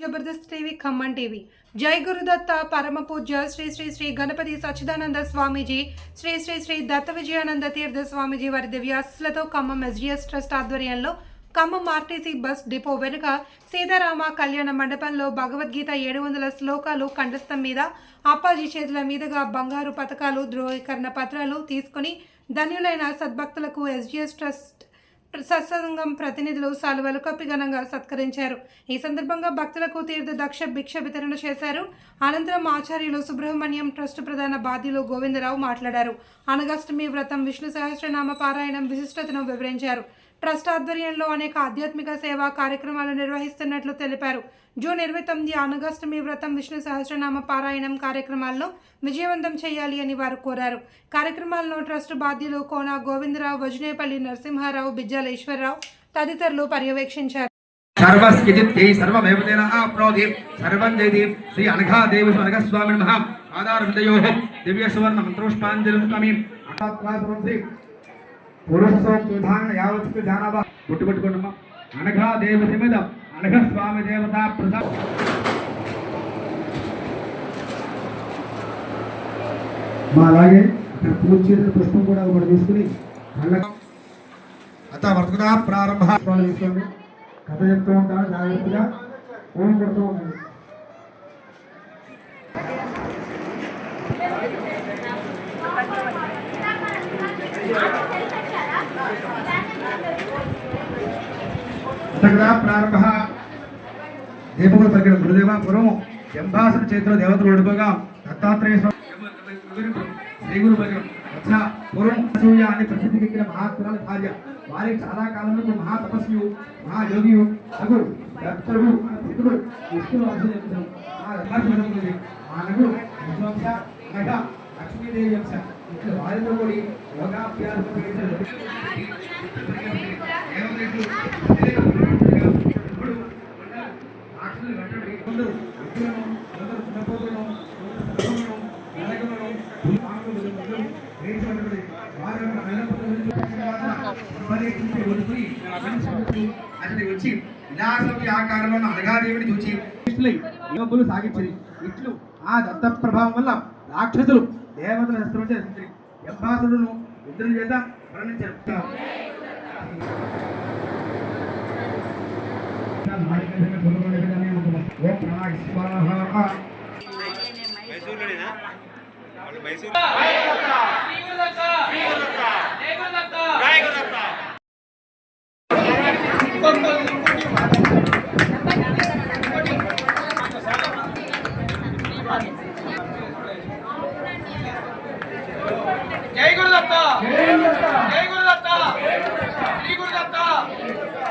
Jabardasth TV Khammam TV. జై గురుదత్త పరమ పూజ్య శ్రీ శ్రీ శ్రీ గణపతి సచ్చిదానంద స్వామీజీ శ్రీ శ్రీ శ్రీ దత్త విజయానంద తీర్థ స్వామీజీ వారి దివ్యాశులతో ఖమ్మం ఎస్జిఎస్ ట్రస్ట్ ఆధ్వర్యంలో ఖమ్మం ఆర్టీసీ బస్ డిపో వెనుక సీతారామ కళ్యాణ మండపంలో భగవద్గీత ఏడు వందల శ్లోకాలు కంఠస్థం మీద అప్పాజీ చేతుల మీదుగా బంగారు పథకాలు ధ్రువీకరణ పత్రాలు తీసుకుని ధన్యులైన సద్భక్తులకు ఎస్జిఎస్ ట్రస్ట్ సత్సంగం ప్రతినిధులు సాలువలు కప్పి ఘనంగా సత్కరించారు. ఈ సందర్భంగా భక్తులకు తీర్థ దక్ష భిక్ష వితరణ చేశారు. అనంతరం ఆచార్యులు సుబ్రహ్మణ్యం ట్రస్ట్ ప్రధాన బాధ్యులు గోవిందరావు మాట్లాడారు. అనగాష్టమి వ్రతం విష్ణు సహస్రనామ పారాయణం విశిష్టతను వివరించారు. ట్రస్ట్ ఆధ్వర్యంలో అనేక ఆధ్యాత్మిక సేవా కార్యక్రమాలు నిర్వహిస్తున్నట్లు తెలిపారు. జూన్ ఇరవై తొమ్మిది అనగాష్టమి వ్రతం విష్ణు సహస్రనామ పారాయణం కార్యక్రమాల్లో విజయవంతం చేయాలి అని వారు కోరారు. కార్యక్రమాలను ట్రస్ట్ బాధ్యులు కోన గోవిందరావు వజనేపల్లి నరసింహారావు బిజ్జాల ఈశ్వరరావు తదితరులు పర్యవేక్షించారు. సర్వస్కిజిత్యై సర్వమేవతేన ఆప్నోతి సర్వం జయతి. శ్రీ అనఘాదేవి అనఘస్వామి నమః. ఆధారవిదయో దివ్య సువర్ణ మంత్రోష్పాంజలి కమీ శ్రీ పురుషోత్ధారణ యావత్ జానవ గుట్టు పట్టుకోండమ్మా అనఘాదేవి మీద అనఘస్వామి దేవత ప్రసాద్ మా అలాగే ఇక్కడ పూజ చేసిన పుష్పం కూడా ఒకటి తీసుకుని కళ్ళ అత ప్రారంభ పుష్పాలు తీసుకోండి. కథ చెప్తూ ఉంటాను జాగ్రత్తగా ఓం కొడుతూ ఉండండి. అతకదా ప్రారంభ దీపములు పలికిన గురుదేవాపురము పురం చేతిలో దేవతలు ఓడిపోగా దత్తాత్రేయ శ్రీ గురు పలికిన అచ్చ పురం సూయ అని ప్రసిద్ధికెక్కిన మహాత్మురాల భార్య. వారి చాలా కాలం నుండి మహా తపస్వియు మహాయోగియు అగు దత్తుడు పుత్రుడు విష్ణు వంశం ఆ ధర్మాత్మకమైనది. ఆ నగు విశ్వంశ నగ లక్ష్మీదేవి వంశ. వారితో కూడి యోగాభ్యాసం చేశారు అతని వచ్చి విలాసమి ఆకారంలో అనగాదేవిని చూచి యోగులు సాగించింది ఇట్లు ఆ దత్త ప్రభావం వల్ల రాక్షసులు దేవతల హస్తం చేసింది ఎంబాసులను ఇద్దరు చేత మరణించారు. ఓం మైసూరు స్వాహ జై గురుదత్త జై గురుదత్త శ్రీ గురుదత్త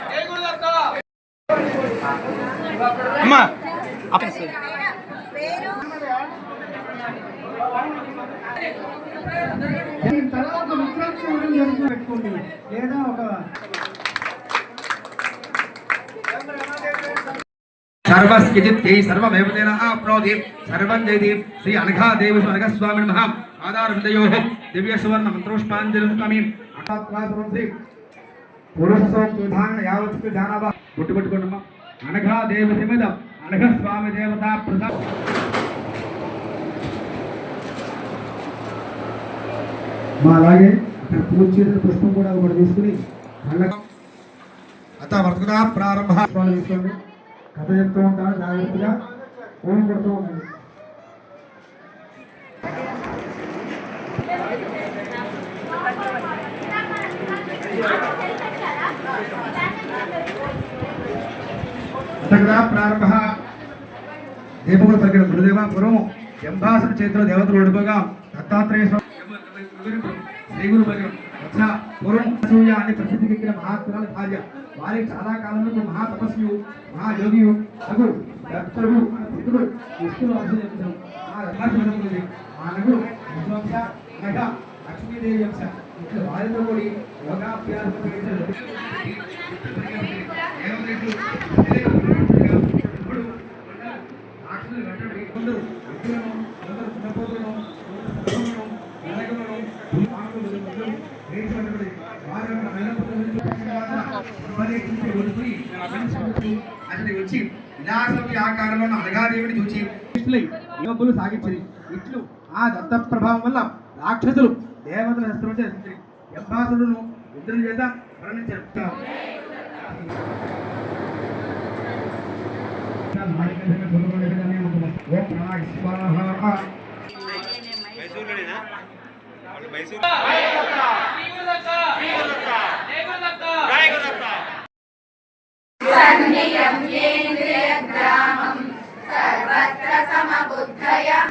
జై గురుదత్త అమ్మా తర్వాత మిత్రోత్సవం జరుగుతూ పెట్టుకోండి లేదా ఒక సర్వస్కిజిత్యై సర్వమేవతేన ఆప్నోతి సర్వం జయతి. శ్రీ అనఘాదేవి అనఘస్వామి నమః. ఆధారవిదయో దివ్య సువర్ణ మంత్రోష్పాంజలి కమీ శ్రీ పురుషోత్ధారణ యావత్ జానవ పట్టుకోండమ్మా అనఘాదేవి సమిద అనఘస్వామి దేవత ప్రసాద్ మా అలాగే ఇక్కడ పూజ చేసిన పుష్పం కూడా ఒకటి తీసుకుని అత వర్తకదా ప్రారంభ తీసుకోండి. కథ చెప్తూ ఉంటాను జాగ్రత్తగా. ఓం కొడుతూ ఉండండి. అతకదా ప్రారంభ. దీపకుడు పలికిన గురుదేవ పురం ఎంబాసుల చేతిలో దేవతలు ఓడిపోగా దత్తాత్రేయ శ్రీ గురు పలికిన అచ్చ పురం సూయ అని ప్రసిద్ధికెక్కిన మహాత్మురాల భార్య. వారికి చాలా కాలం నుండి మహా తపస్వియు మహాయోగియు దత్తుడు పుత్రుడు ఆ. ఆ నగు విశ్వంశ నగ లక్ష్మీదేవి వంశ. ఇట్లా వారితో కూడి యోగాభ్యాసం అతని వచ్చి విలాసం మూర్తి ఆకారంలో ఉన్న అనగాదేవిని చూచి ఇట్లు యోగులు సాగించింది ఇట్లు ఆ దత్త ప్రభావం వల్ల రాక్షసులు దేవతల హస్తం చేసింది ఎంబాసుడును ఇంద్రుని చేత మరణించారు. ప్రాణాయ Yeah.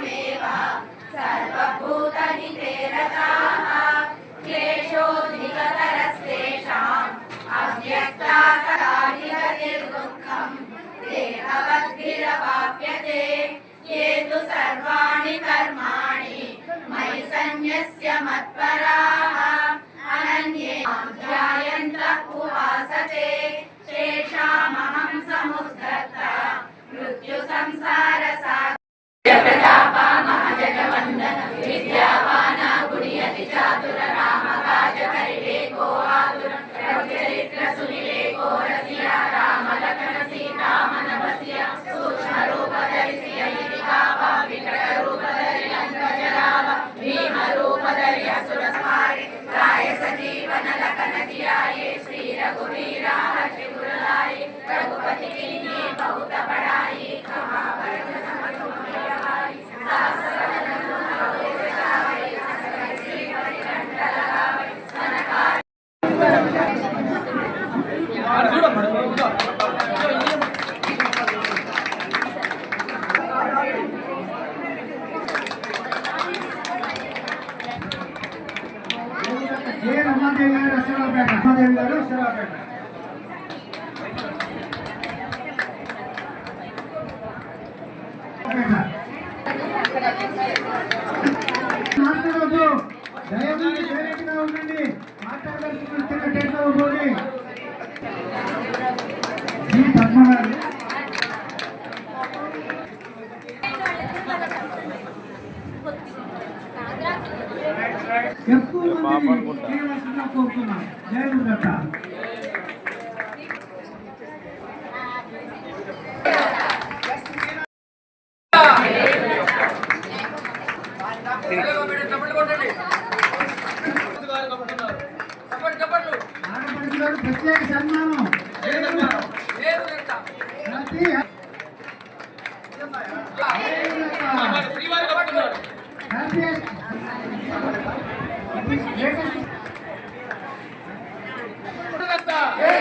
ఎక్కువ మంది చేయవలసిందిగా కోరుతున్నాను జయ గురుదత్త చప్పట్లు కొట్టండి ఆడపడుచు గారు ప్రత్యేక సన్మానం. జై గురుదత్త జై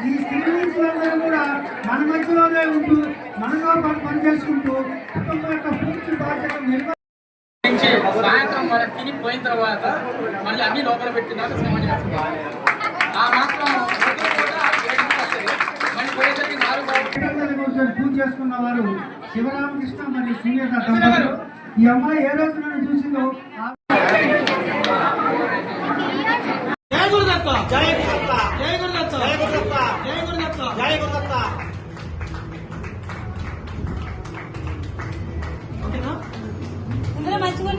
ఈ స్త్రీలందరూ కూడా మన మధ్యలోనే ఉంటూ మనలో పని పని కుటుంబం యొక్క పూర్తి బాధ్యత నిర్వహణ సాయంత్రం మనం తిని పోయిన తర్వాత మళ్ళీ అన్ని లోపల పెట్టినాక సినిమా చేస్తున్నారు ఆ మాత్రం పూజ చేసుకున్న వారు శివరామకృష్ణ మరియు సూర్యకాంత ఈ అమ్మాయి ఏ రోజు నన్ను చూసిందో జయ